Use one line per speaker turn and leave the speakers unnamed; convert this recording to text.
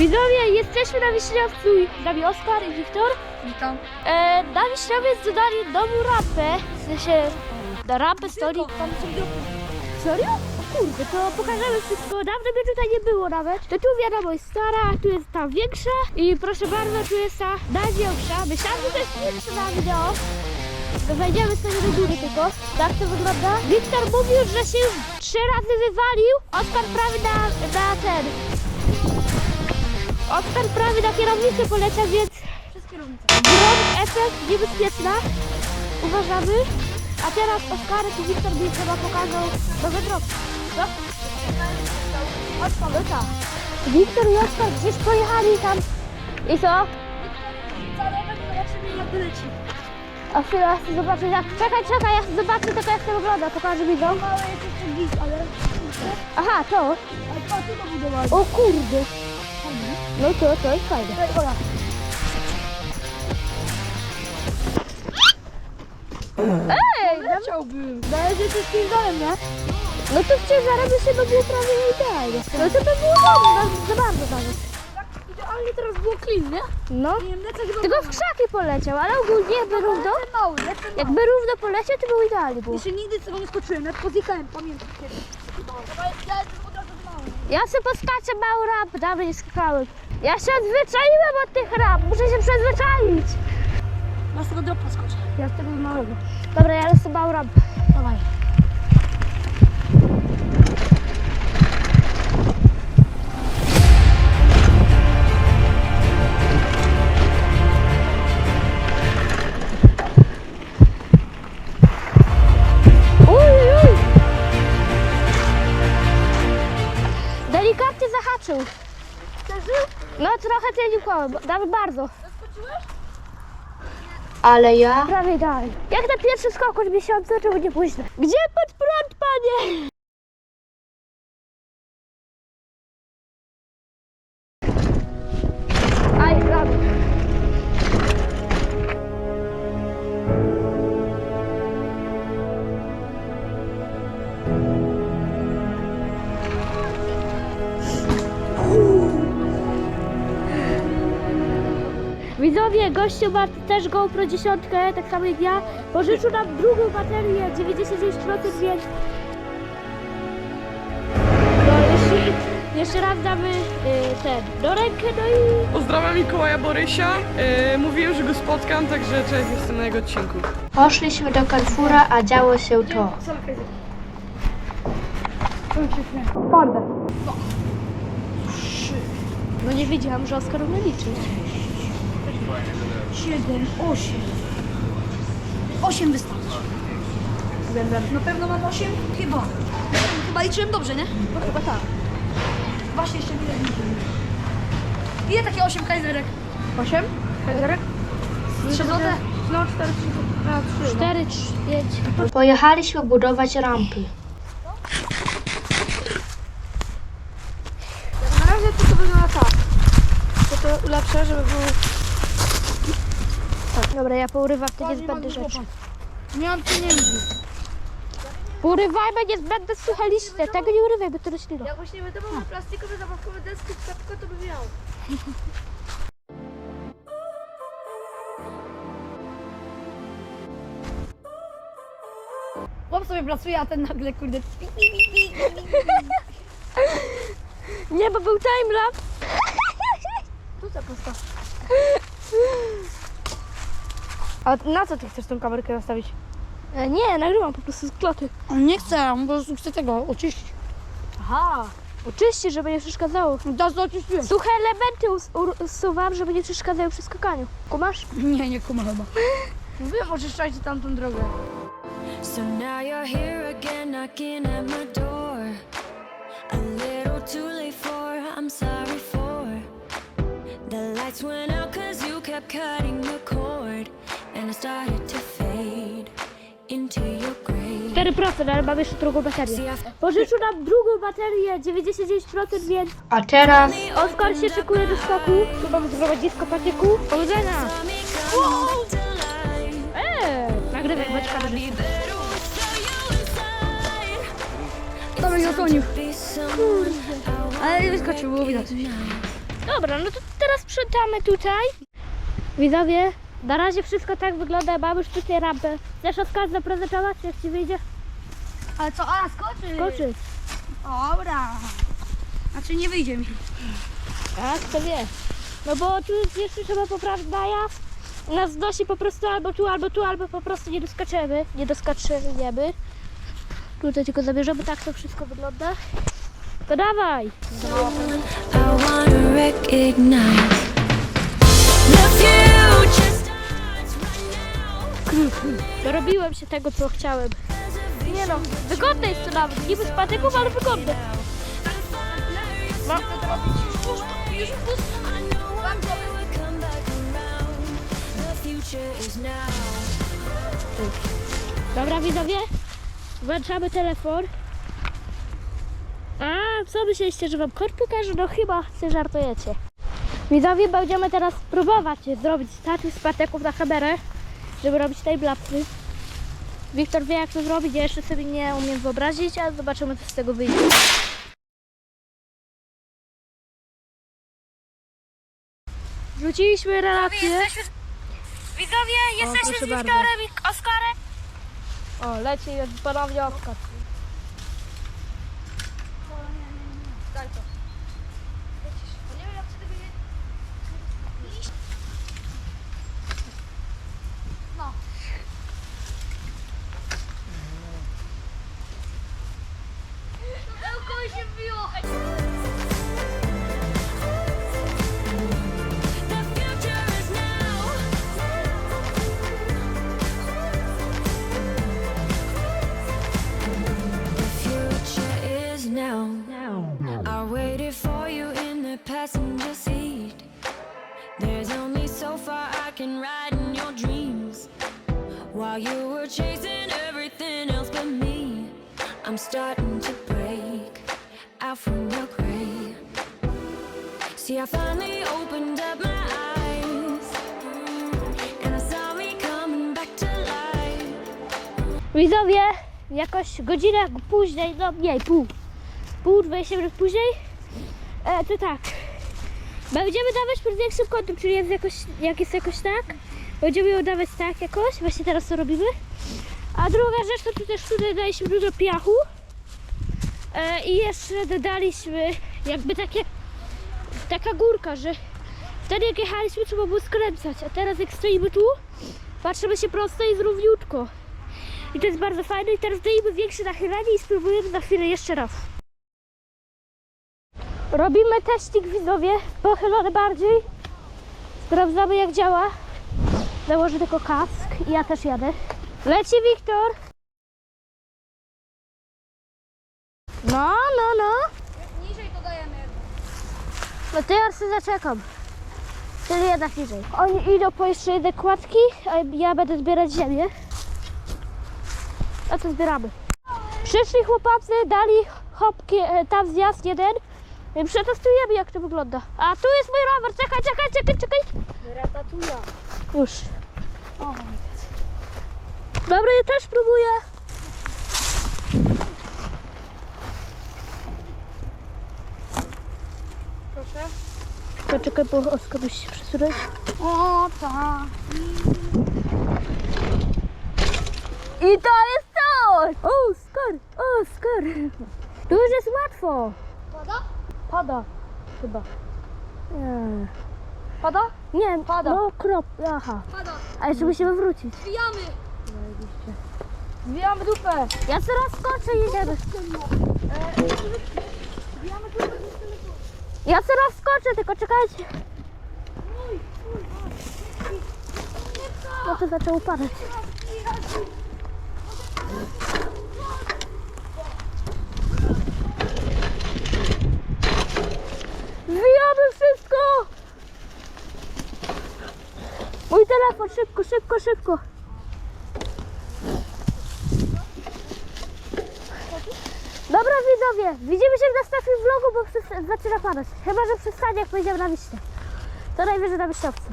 Widzowie, jesteśmy na Wiśniowcu. Z nami Oskar i Wiktor.
Witam.
E, na Wiśniowiec dodali nową rampę. W sensie, na rampę stoi...
Tam są.
Serio? O kurde, to pokażemy wszystko. Dawno mnie tutaj nie było nawet. To tu wiadomo jest stara, tu jest ta większa. I proszę bardzo, tu jest ta największa. Myślałam, że to jest większa na wideo. To wejdziemy sobie do góry tylko. Tak to wygląda. Wiktor mówił, że się już trzy razy wywalił. Oskar prawie na, na ten. Oskar prawie na kierownicę poleciał, więc
Przez kierownicę.
grom efekt niebezpieczna. Uważamy. A teraz Oskarek i Wiktor mi chyba pokażą nowe drogi. Co? No tak. Wiktor i Oskar gdzieś pojechali tam. I co? A chwilę, ja chcę zobaczyć jak... Czekaj, czekaj, ja chcę zobaczyć tylko jak to wygląda. Pokażę mi to.
Małe jest jeszcze gdzieś, ale...
Aha, to. O kurde. No to, to jest fajne.
Ola.
Ej!
Chciałbym.
Zależy co z ciężarem, nie? No to w ciężarem się by było prawie idealnie. No to by było dobrze, za bardzo.
Tak idealnie teraz było clean, nie?
No.
Nie wiem.
Tylko w krzaki poleciał, ale ogólnie jakby równo,
Lecę lecę
jakby równo poleciał, to był idealnie było.
Jeszcze nigdy z tego nie skoczyłem, nawet pozjechałem, pamiętam Ja lecę od razu.
Ja sobie poskaczę mały ramp, dawno nie skakałem. Ja się odzwyczaiłem od tych ramp, muszę się przyzwyczaić.
Ja z tego dropa skoczę.
Ja z tego małego. Dobra, ja mały ramp.
Dawaj.
No trochę cieniukałem, nawet bardzo.
Zaskoczyłeś?
Ale ja
Prawie idealnie. Jak na pierwszy skok od miesiąca, czemu nie późno? Gdzie pod prąd, panie? Widzowie, gościu ma też GoPro 10, tak samo jak ja. Pożyczył nam drugą baterię, 99%, więc... No, jeszcze, jeszcze raz damy y, ten, do rękę, no i...
Pozdrawiam Mikołaja Borysia. Yy, mówiłem, że go spotkam, także cześć, jestem na jego odcinku.
poszliśmy do Carrefoura, a działo się to.
Twarde.
No nie wiedziałam, że Oskar umie liczyć.
7, 8. 8 wystarczy. Na pewno mam 8? Chyba. Chyba liczyłem dobrze, nie? No chyba tak. Właśnie jeszcze liczyłem. Ile takie 8 kajzerek? 8? Kajzerek? 3 złote? No 4, 3.
4, 3, 5.
Pojechaliśmy budować rampy.
Na razie to, to wygląda tak. To to ulepszę, żeby był...
Dobra, ja pourywam te niezbędne rzeczy.
Nie mam pieniędzy.
Pourywajmy niezbędne suche liście, tego nie urywaj, bo to roślina.
Jak właśnie będę miał plastikowe, zabawkowe deski, tylko to by miał. Chłop sobie pracuje, a ten nagle kurde pi, pi, pi, pi.
Nie, bo był timelapse.
Tu za prosto.
A na co ty chcesz tą kamerkę nastawić? E, nie, nagrywam po prostu z kloty.
Nie po prostu chce tego oczyścić.
Aha. Oczyści, żeby nie przeszkadzało.
Teraz to oczyściłem.
Suche elementy us- usuwam, żeby nie przeszkadzały przy skakaniu. Kumasz?
Nie, nie kuma chyba. Mówiłem, oczyszczajcie tamtą drogę.
So now you're here again, knocking at my door. A little too late for, I'm sorry for. The lights went out cause you kept cutting the
4%, ale mam jeszcze drugą baterię. Pożyczył nam drugą baterię, 99%, więc
A teraz
Oskar się szykuje do skoku. Tu mamy zrobić disco patyku. Powodzenia! Eee, nagrywaj, bądź kamerę.
To
someone I
Ale nie wyskoczył, było widać.
Dobra, no to teraz sprzątamy tutaj. Widzowie, na razie wszystko tak wygląda. Mamy już tutaj rampę. Chcesz Oskar zaprezentować, jak ci wyjdzie?
Ale co, a skoczy?
Skoczyć.
Dobra. Znaczy nie wyjdzie mi.
Tak, to wie. No bo tu jest jeszcze trzeba poprawić najazd. Nas znosi po prostu albo tu, albo tu, albo po prostu nie doskaczemy. Nie doskaczemy. Tutaj tylko zabierzemy, tak to wszystko wygląda. To dawaj!
I wanna recognize
Dorobiłem się tego, co chciałem. Nie no, wygodne jest to nawet. Niby z patyków, ale wygodne.
Now.
Dobra, widzowie, włączamy telefon. A, co myśleliście, że wam kod pokażę? No chyba się żartujecie. Widzowie, będziemy teraz próbować zrobić staty z pateków na kamerę, żeby robić timelapsy. Wiktor wie jak to zrobić, ja jeszcze sobie nie umiem wyobrazić, ale zobaczymy co z tego wyjdzie. Wrzuciliśmy relację. Widzowie, jesteśmy z. Wiktorem i Oskarem. O, leci ponownie Oskar.
Can ride your dreams. While you were chasing everything else but me, I'm starting to break out from your grave. See, I finally opened up my eyes, mm, and I saw me coming back to life.
Widzowie, jakoś godzinę później, no mniej, pół, pół, 20 minut później, e, to tak, będziemy dawać pod większym kątem, czyli jest jakoś, jak jest jakoś tak, będziemy ją dawać tak jakoś, właśnie teraz to robimy. A druga rzecz, to tu też tutaj daliśmy dużo piachu e, i jeszcze dodaliśmy jakby takie, taka górka, że wtedy jak jechaliśmy trzeba było skręcać, a teraz jak stoimy tu, patrzymy się prosto i równiutko. I to jest bardzo fajne. I teraz dajemy większe nachylenie i spróbujemy za chwilę jeszcze raz. Robimy teścik widzowie, pochylony bardziej. Sprawdzamy jak działa. Założę tylko kask i ja też jadę. Leci Wiktor. No, no, no.
Niżej to dajemy.
No to ja sobie zaczekam. Czyli jednak niżej. Oni idą po jeszcze jedne kładki, a ja będę zbierać ziemię. A co zbieramy? Przyszli chłopacy, dali hopki, e, tam zjazd jeden. I przetestujemy jak to wygląda. A tu jest mój rower, czekaj, czekaj, czekaj, czekaj.
Ratatuja.
Już. Dobra, ja też próbuję.
Proszę.
Poczekaj, bo Oskar musi się przesunąć.
O, tak.
I to jest to! Oskar, Oskar. Tu już jest łatwo.
Pada?
Pada. Chyba. Nie.
Pada?
Nie,
Pada.
no krop, aha.
Pada.
A jeszcze musimy wrócić.
Zwijamy. Zwijamy dupę.
Ja teraz skoczę i jedziemy. Ja teraz skoczę, tylko czekajcie. No to zaczęło padać. Zwijamy wszystko! Mój telefon, szybko, szybko, szybko. Dobra widzowie, widzimy się w następnym vlogu, bo zaczyna padać. Chyba, że przestanie jak pojedziemy na wiśnie. To najwyżej na wyściowcu.